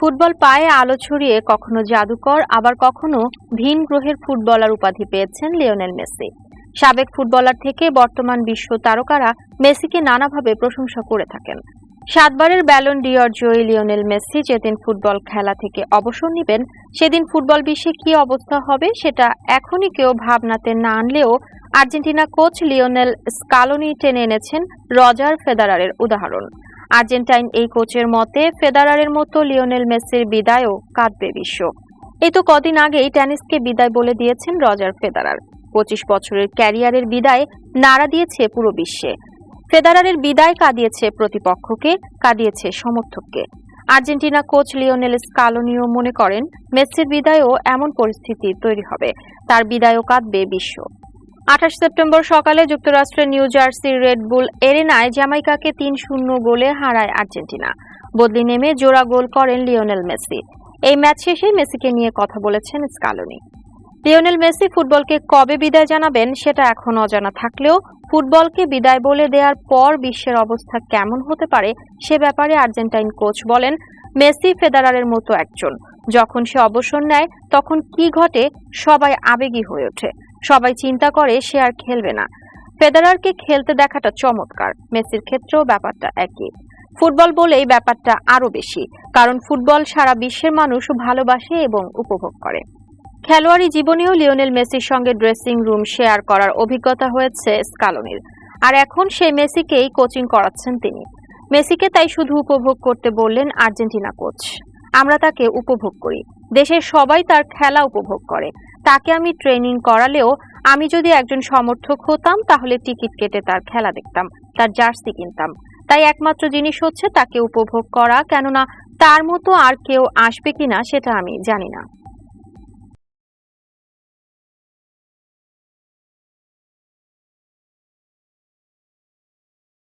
Football পায়ে আলো ছড়িয়ে কখনো জাদুকর, আবার কখনো ভিন গ্রহের ফুটবলার উপাধি পেয়েছেন লিওনেল মেসি। সাবেক ফুটবলার থেকে বর্তমান বিশ্ব তারকারা মেসিকে নানাভাবে প্রশংসা করে থাকেন। সাতবারের ব্যালন ডিওর জয়ী লিওনেল মেসি যেদিন ফুটবল খেলা থেকে অবসর নেবেন, সেদিন ফুটবল বিশ্বে কি অবস্থা হবে সেটা এখনই কেউ ভাবনাতে না আনলেও আর্জেন্টিনা কোচ লিওনেল স্কালোনি টেনে এনেছেন রজার ফেদারারের উদাহরণ। আর্জেন্টাইন এই কোচের মতে, ফেদারারের মতো লিওনেল মেসির বিদায়ও কাঁদবে বিশ্ব। এই তো কদিন আগেই টেনিসকে বিদায় বলে দিয়েছেন রজার ফেদারার। পঁচিশ বছরের ক্যারিয়ারের বিদায় নাড়া দিয়েছে পুরো বিশ্বে। ফেদারারের বিদায় কাঁদিয়েছে প্রতিপক্ষকে, কাঁদিয়েছে সমর্থককে। আর্জেন্টিনা কোচ লিওনেল স্কালোনিও মনে করেন, মেসির বিদায়ও এমন পরিস্থিতি তৈরি হবে, তার বিদায়ও কাঁদবে বিশ্ব। আঠাশ সেপ্টেম্বর সকালে যুক্তরাষ্ট্রের নিউ জার্সির রেডবুল এরেনায় জামাইকাকে তিন শূন্য গোলে হারায় আর্জেন্টিনা। বদলি নেমে জোড়া গোল করেন লিওনেল মেসি। এই ম্যাচ শেষে মেসিকে নিয়ে কথা বলেছেন স্কালোনি। লিওনেল মেসি ফুটবলকে কবে বিদায় জানাবেন সেটা এখন অজানা থাকলেও ফুটবলকে বিদায় বলে দেওয়ার পর বিশ্বের অবস্থা কেমন হতে পারে সে ব্যাপারে আর্জেন্টাইন কোচ বলেন, মেসি ফেদারারের মতো একজন। যখন সে অবসর নেয়, তখন কি ঘটে সবাই আবেগী হয়ে ওঠে। সবাই চিন্তা করে সে আর খেলবে না। ফেদারারকে খেলতে দেখাটা চমৎকার। মেসির ক্ষেত্রেও ব্যাপারটা একই। ফুটবল বলেই ব্যাপারটা আরও বেশি, কারণ ফুটবল সারা বিশ্বের মানুষ ভালোবাসে এবং উপভোগ করে। খেলোয়াড়ি জীবনেও লিওনেল মেসির সঙ্গে ড্রেসিং রুম শেয়ার করার অভিজ্ঞতা হয়েছে স্কালোনির। আর এখন সেই মেসিকেই কোচিং করাচ্ছেন তিনি। মেসিকে তাই শুধু উপভোগ করতে বললেন আর্জেন্টিনা কোচ। আমরা তাকে উপভোগ করি। দেশের সবাই তার খেলা উপভোগ করে। তাকে আমি ট্রেনিং করালেও আমি যদি একজন সমর্থক হতাম, তাহলে টিকিট কেটে তার খেলা দেখতাম, তার জার্সি কিনতাম। তাই একমাত্র জিনিস হচ্ছে তাকে উপভোগ করা, কেননা তার মতো আর কেউ আসবে কিনা, সেটা আমি জানি না।